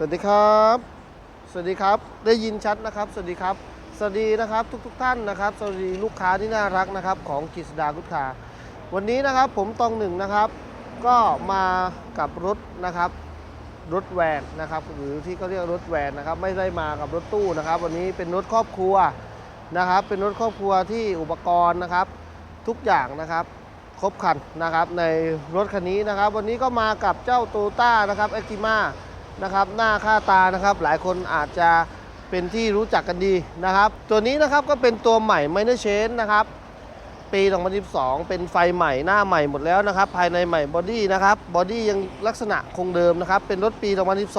สวัสดีครับ สวัสดีครับ ได้ยินชัดนะครับ สวัสดีครับ สวัสดีนะครับทุกทท่านนะครับ สวัสดีลูกค้าที่น่ารักนะครับของกิษดากุศาวันนี้นะครับผมตองหนึ่งนะครับ ก็มากับรถนะครับรถแวนนะครับหรือที่เขาเรียกรถแวนนะครับไม่ได้มากับรถตู้นะครับ วันนี้เป็นรถครอบครัวนะครับ เป็นรถครอบครัวที่อุปกรณ์นะครับ ทุกอย่างนะครับ ครบครันนะครับในรถคันนี้นะครับ วันนี้ก็มากับเจ้าโตต้านะครับแอคติมา นะครับ หน้าค่าตานะครับ หลายคนอาจจะเป็นที่รู้จักกันดีนะครับ ตัวนี้นะครับก็เป็นตัวใหม่ไมเนอร์เชนนะครับ ปี 2012 เป็นไฟใหม่หน้าใหม่หมดแล้วนะครับ ภายในใหม่บอดี้นะครับบอดี้ยังลักษณะคงเดิมนะครับ เป็นรถปี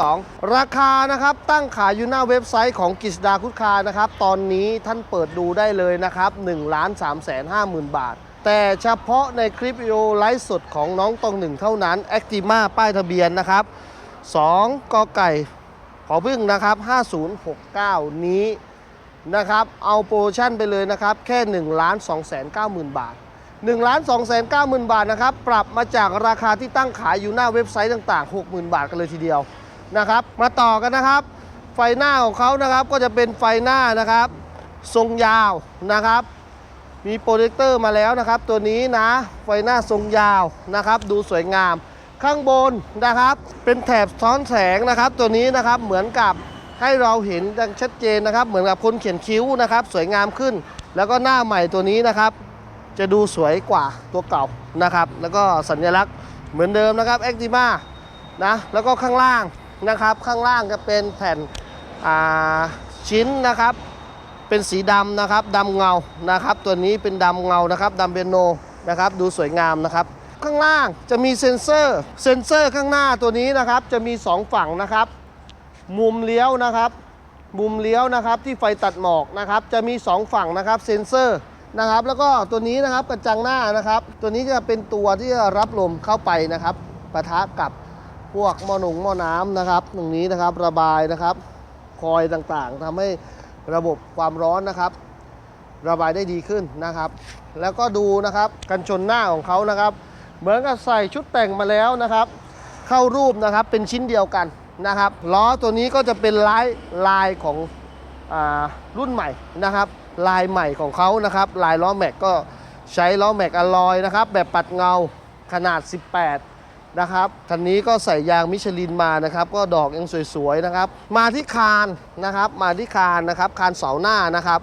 2012 ราคานะครับตั้งขายอยู่หน้าเว็บไซต์ของกิษดาคุดคานะครับ ตอนนี้ท่านเปิดดูได้เลยนะครับ1ล้าน3 5 0 0 0 0 บาทแต่เฉพาะในคลิปวิดีโอไลฟ์สดของน้องตองหนึ่งเท่านั้น a c t i m a ป้ายทะเบียนนะครับ 2กอไก่ขอพึ่งนะครับ 5069 นี้นะครับ เอาโปรโมชั่นไปเลยนะครับ แค่1ล้าน2แสน9หมื่นบาท1ล้าน2แสน9หมื่นบาทนะครับ ปรับมาจากราคาที่ตั้งขายอยู่หน้าเว็บไซต์ต่าง ๆ 60,000 บาทกันเลยทีเดียวนะครับ มาต่อกันนะครับ ไฟหน้าของเขานะครับก็จะเป็นไฟหน้านะครับ ทรงยาวนะครับ มีโปรเจคเตอร์มาแล้วนะครับ ตัวนี้นะไฟหน้าทรงยาวนะครับ ดูสวยงาม ข้างบนนะครับ เป็นแถบซ้อนแสงนะครับ ตัวนี้นะครับเหมือนกับให้เราเห็นดังชัดเจนนะครับ เหมือนกับคนเขียนคิ้วนะครับ สวยงามขึ้น แล้วก็หน้าใหม่ตัวนี้นะครับ จะดูสวยกว่าตัวเก่านะครับ แล้วก็สัญลักษณ์เหมือนเดิมนะครับแอคติมานะแล้วก็ข้างล่างนะครับ ข้างล่างจะเป็นแผ่นอ่าชิ้นนะครับ เป็นสีดำนะครับดำเงานะครับ ตัวนี้เป็นดำเงานะครับดำเปียโนนะครับ ดูสวยงามนะครับ ข้างล่างจะมีเซ็นเซอร์ เซ็นเซอร์ข้างหน้าตัวนี้นะครับจะมี 2 ฝั่งนะครับ มุมเลี้ยวนะครับ มุมเลี้ยวนะครับที่ไฟตัดหมอกนะครับ จะมี 2 ฝั่งนะครับเซ็นเซอร์นะครับ แล้วก็ตัวนี้นะครับกระจังหน้านะครับ ตัวนี้จะเป็นตัวที่จะรับลมเข้าไปนะครับปะทะกับพวกหม้อหนุงหม้อน้ำนะครับ ตรงนี้นะครับระบายนะครับ คอยต่างๆทำให้ระบบความร้อนนะครับ ระบายได้ดีขึ้นนะครับ แล้วก็ดูนะครับกันชนหน้าของเขานะครับ เหมือนกับใส่ชุดแต่งมาแล้วนะครับ เข้ารูปนะครับเป็นชิ้นเดียวกันนะครับล้อตัวนี้ก็จะเป็นลายลายของอรุ่นใหม่นะครับ ลายใหม่ของเขานะครับ ลายล้อแม็กก็ใช้ล้อแม็กอลลอยนะครับ แบบปัดเงาขนาด 18 นะครับคันนี้ก็ใส่ยางมิชลินมานะครับ ก็ดอกยังสวยๆนะครับ มาที่คานนะครับ มาที่คานนะครับคานเสาหน้านะครับ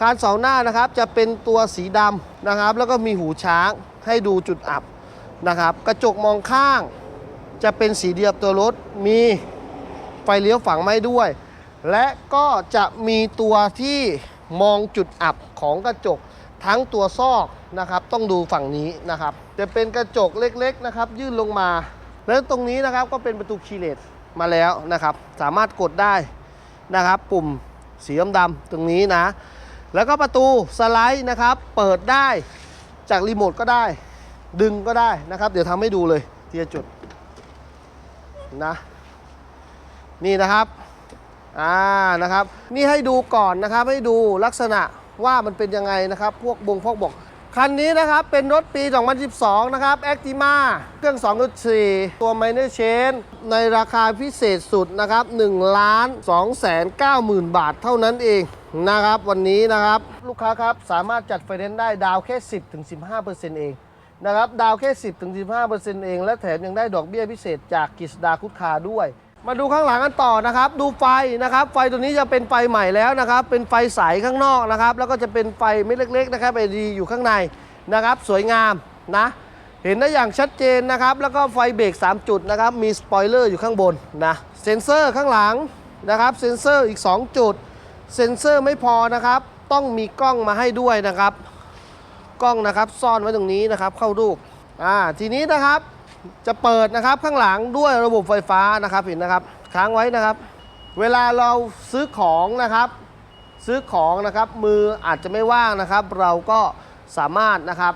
คานเสาหน้านะครับจะเป็นตัวสีดำนะครับ แล้วก็มีหูช้างให้ดูจุดอับ นะครับ กระจกมองข้าง จะเป็นสีเดียวกับตัวรถ มีไฟเลี้ยวฝังไม้ด้วย และก็จะมีตัวที่มองจุดอับของกระจกทั้งตัวซอกนะครับ ต้องดูฝั่งนี้นะครับ จะเป็นกระจกเล็กๆนะครับ ยื่นลงมา แล้วตรงนี้นะครับก็เป็นประตูคีเลสมาแล้วนะครับ สามารถกดได้นะครับ ปุ่มสีดำๆตรงนี้นะ แล้วก็ประตูสไลด์นะครับ เปิดได้จากรีโมทก็ได้ ดึงก็ได้นะครับ เดี๋ยวทำให้ดูเลยทีละจุดนะนี่นะครับอ่านะครับ นี่ให้ดูก่อนนะครับ ให้ดูลักษณะว่ามันเป็นยังไงนะครับ พวกบงพวกบอกคันนี้นะครับ เป็นรถปี 2012 นะครับ Actima เครื่อง 2.4 ตัว Minor Chain ในราคาพิเศษสุดนะครับ1ล้าน2แสน9หมื่นบาทเท่านั้นเองนะครับ วันนี้นะครับ ลูกค้าครับ สามารถจัดไฟแนนซ์ได้ดาวแค่ 10-15%เอง นะครับ ดาวแค่ 10-15%เอง และแถมยังได้ดอกเบี้ยพิเศษจากกิษดาคุดคาด้วย มาดูข้างหลังกันต่อนะครับ ดูไฟนะครับ ไฟตัวนี้จะเป็นไฟใหม่แล้วนะครับ เป็นไฟใสข้างนอกนะครับ แล้วก็จะเป็นไฟเม็ดเล็กๆนะครับ LED อยู่ข้างในนะครับ สวยงามนะ เห็นได้อย่างชัดเจนนะครับ แล้วก็ไฟเบรก3 จุดนะครับ มีสปอยเลอร์อยู่ข้างบนนะ เซ็นเซอร์ข้างหลังนะครับ เซ็นเซอร์อีก 2 จุด เซ็นเซอร์ไม่พอนะครับ ต้องมีกล้องมาให้ด้วยนะครับ กล้องนะครับ ซ่อนไว้ตรงนี้นะครับ เข้ารูปอ่าทีนี้นะครับจะเปิดนะครับข้างหลังด้วยระบบไฟฟ้านะครับเห็นนะครับ ค้างไว้นะครับ เวลาเราซื้อของนะครับ ซื้อของนะครับมืออาจจะไม่ว่างนะครับ เราก็สามารถนะครับ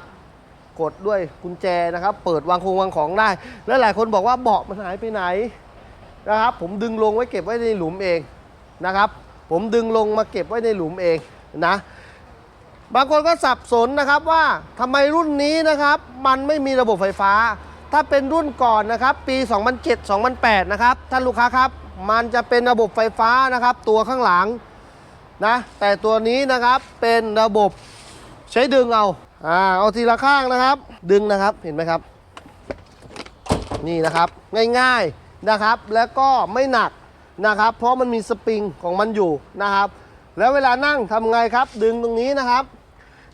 กดด้วยกุญแจนะครับ เปิดวางคงวางของได้ และหลายคนบอกว่าเบาะมันหายไปไหนนะครับ ผมดึงลงไว้เก็บไว้ในหลุมเองนะครับ ผมดึงลงมาเก็บไว้ในหลุมเองนะ บางคนก็สับสนนะครับว่าทำไมรุ่นนี้นะครับ มันไม่มีระบบไฟฟ้า ถ้าเป็นรุ่นก่อนนะครับ ปี 2007 2008 นะครับท่านลูกค้าครับ มันจะเป็นระบบไฟฟ้านะครับ ตัวข้างหลังนะแต่ตัวนี้นะครับเป็นระบบใช้ดึงเอาอ่าเอาทีละข้างนะครับ ดึงนะครับเห็นไหมครับ นี่นะครับง่ายๆนะครับ แล้วก็ไม่หนักนะครับ เพราะมันมีสปริงของมันอยู่นะครับ แล้วเวลานั่งทำไงครับ ดึงตรงนี้นะครับ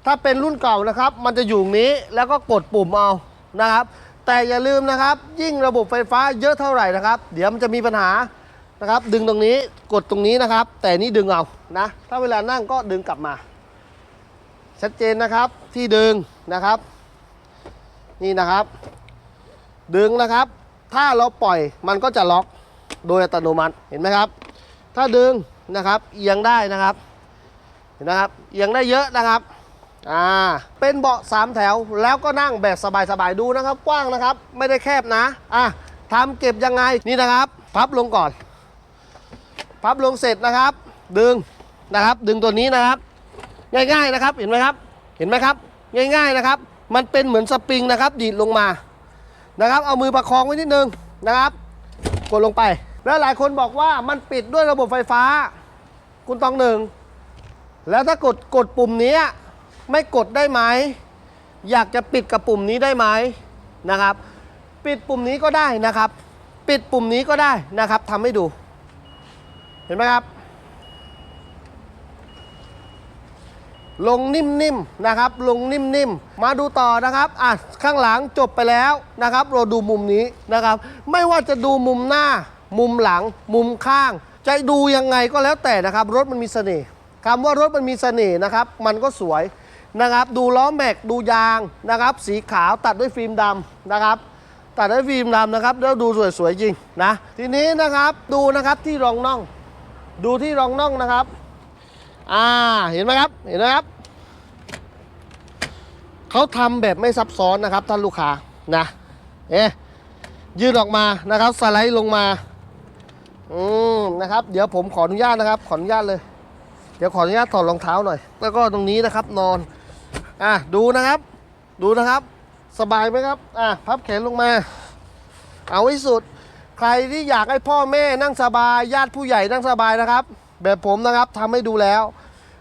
ถ้าเป็นรุ่นเก่านะครับ มันจะอยู่งนี้แล้วก็กดปุ่มเอานะครับ แต่อย่าลืมนะครับ ยิ่งระบบไฟฟ้าเยอะเท่าไหร่นะครับ เดี๋ยวมันจะมีปัญหานะครับ ดึงตรงนี้กดตรงนี้นะครับ แต่นี่ดึงเอานะ ถ้าเวลานั่งก็ดึงกลับมา ชัดเจนนะครับที่ดึงนะครับ นี่นะครับ ดึงนะครับ ถ้าเราปล่อยมันก็จะล็อกโดยอัตโนมัติเห็นไหมครับ ถ้าดึงนะครับเอียงได้นะครับเห็นนะครับเอียงได้เยอะนะครับ อ่าเป็นเบาะสามแถวแล้วก็นั่งแบบสบายๆดูนะครับ กว้างนะครับ ไม่ได้แคบนะอะทำเก็บยังไงนี่นะครับ พับลงก่อน พับลงเสร็จนะครับ ดึงนะครับ ดึงตัวนี้นะครับ ง่ายๆนะครับเห็นไหมครับ เห็นไหมครับ ง่ายๆนะครับ มันเป็นเหมือนสปริงนะครับดีดลงมานะครับ เอามือประคองไว้นิดนึงนะครับกดลงไป แล้วหลายคนบอกว่ามันปิดด้วยระบบไฟฟ้า คุณตองหนึ่งแล้วถ้ากดกดปุ่มนี้ ไม่กดได้ไหม อยากจะปิดกับปุ่มนี้ได้ไหมนะครับ ปิดปุ่มนี้ก็ได้นะครับ ปิดปุ่มนี้ก็ได้นะครับทำให้ดู เห็นไหมครับ ลงนิ่มๆนะครับ ลงนิ่มๆมาดูต่อนะครับอะข้างหลังจบไปแล้วนะครับ เราดูมุมนี้นะครับ ไม่ว่าจะดูมุมหน้า มุมหลัง มุมข้าง จะดูยังไงก็แล้วแต่นะครับ รถมันมีเสน่ห์คำว่ารถมันมีเสน่ห์นะครับ มันก็สวย นะครับ ดูล้อแม็กดูยางนะครับ สีขาวตัดด้วยฟิล์มดำนะครับ ตัดด้วยฟิล์มดำนะครับแล้วดูสวยๆจริงนะทีนี้นะครับดูนะครับที่รองน่อง ดูที่รองน่องนะครับอ่าเห็นไหมครับเห็นไหมครับเขาทำแบบไม่ซับซ้อนนะครับท่านลูกค้านะเอ๊ยืดออกมานะครับสไลด์ลงมาอืมนะครับ เดี๋ยวผมขออนุญาตนะครับ ขออนุญาตเลย เดี๋ยวขออนุญาตถอดรองเท้าหน่อย แล้วก็ตรงนี้นะครับนอน อะดูนะครับ ดูนะครับ สบายไหมครับ อะพับแขนลงมา เอาให้สุด ใครที่อยากให้พ่อแม่นั่งสบาย ญาติผู้ใหญ่นั่งสบายนะครับ แบบผมนะครับทำให้ดูแล้ว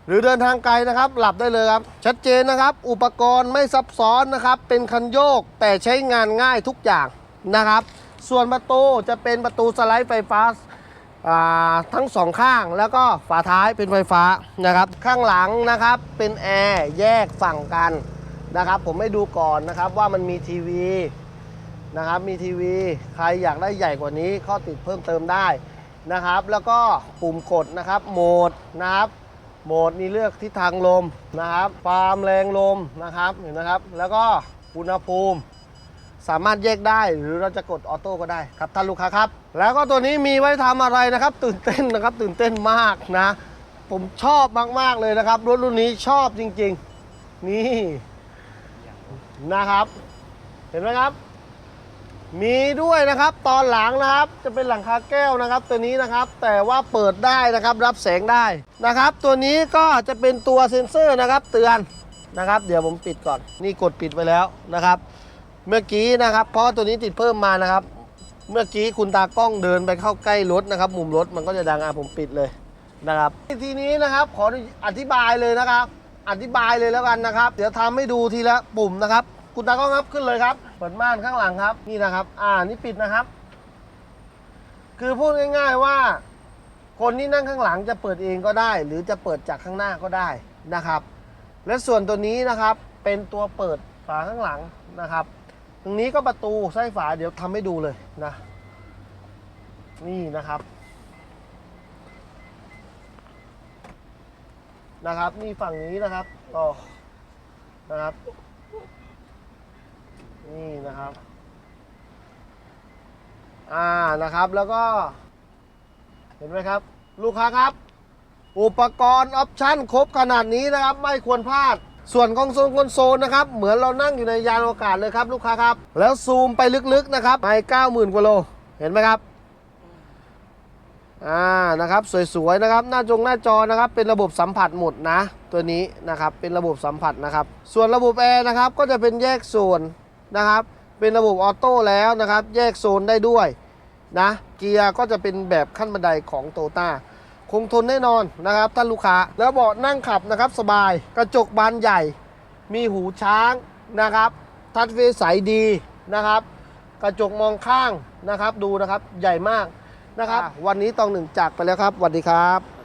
หรือเดินทางไกลนะครับ หลับได้เลยครับ ชัดเจนนะครับ อุปกรณ์ไม่ซับซ้อนนะครับ เป็นคันโยกแต่ใช้งานง่ายทุกอย่างนะครับ ส่วนประตูจะเป็นประตูสไลด์ไฟฟ้าอ่า ทั้งสองข้างแล้วก็ฝาท้ายเป็นไฟฟ้านะครับ ข้างหลังนะครับเป็นแอร์แยกฝั่งกันนะครับ ผมไม่ดูก่อนนะครับว่ามันมีทีวีนะครับมีทีวีใครอยากได้ใหญ่กว่านี้ข้อติดเพิ่มเติมได้นะครับ แล้วก็ปุ่มกดนะครับโหมดนะครับโหมดนี่เลือกทิศทางลมนะครับความแรงลมนะครับเห็นนะครับ แล้วก็อุณหภูมิ สามารถแยกได้หรือเราจะกดออโต้ก็ได้ครับท่านลูกค้าครับ แล้วก็ตัวนี้มีไว้ทำอะไรนะครับ ตื่นเต้นนะครับ ตื่นเต้นมากนะ ผมชอบมาก ๆ เลยนะครับ รถรุ่นนี้ชอบจริง ๆ นี่นะครับ เห็นไหมครับ มีด้วยนะครับ ตอนหลังนะครับ จะเป็นหลังคาแก้วนะครับ ตัวนี้นะครับ แต่ว่าเปิดได้นะครับ รับแสงได้นะครับ ตัวนี้ก็จะเป็นตัวเซ็นเซอร์นะครับ เตือนนะครับ เดี๋ยวผมปิดก่อน นี่กดปิดไปแล้วนะครับ เมื่อกี้นะครับ เพราะตัวนี้ติดเพิ่มมานะครับ เมื่อกี้คุณตากล้องเดินไปเข้าใกล้รถนะครับ มุมรถมันก็จะดังอะผมปิดเลยนะครับทีนี้นะครับขออธิบายเลยนะครับ อธิบายเลยแล้วกันนะครับ เดี๋ยวทำให้ดูทีละปุ่มนะครับ คุณตากล้องครับขึ้นเลยครับเปิดม่านข้างหลังครับนี่นะครับ อ่านี่ปิดนะครับ คือพูดง่าย ๆว่า คนที่นั่งข้างหลังจะเปิดเองก็ได้ หรือจะเปิดจากข้างหน้าก็ได้นะครับ และส่วนตัวนี้นะครับเป็นตัวเปิดฝาข้างหลังนะครับ ตรงนี้ก็ประตูไส้ฝาเดี๋ยวทำให้ดูเลยนะ นี่นะครับ นะครับนี่ฝั่งนี้นะครับต่อนะครับ นี่นะครับ อ่านะครับแล้วก็ เห็นไหมครับ ลูกค้าครับ อุปกรณ์ออปชั่นครบขนาดนี้นะครับ ไม่ควรพลาด ส่วนคอนโซลคอนโซลนะครับ เหมือนเรานั่งอยู่ในยานอวกาศเลยครับลูกค้าครับ แล้วซูมไปลึกๆนะครับไป90,000 กว่าโล เห็นไหมครับ อ่า นะครับ สวยๆ นะครับ หน้าจงหน้าจอนะครับ เป็นระบบสัมผัสหมดนะ ตัวนี้นะครับ เป็นระบบสัมผัสนะครับ ส่วนระบบแอร์นะครับ ก็จะเป็นแยกโซนนะครับ เป็นระบบออโต้แล้วนะครับ แยกโซนได้ด้วยนะ เกียร์ก็จะเป็นแบบขั้นบันไดของโตต้า คงทนแน่นอนนะครับท่านลูกค้า แล้วเบาะนั่งขับนะครับสบาย กระจกบานใหญ่ มีหูช้างนะครับทัชเฟซใสดีนะครับ กระจกมองข้างนะครับ ดูนะครับใหญ่มากนะครับ วันนี้ตองหนึ่งจากไปแล้วครับสวัสดีครับ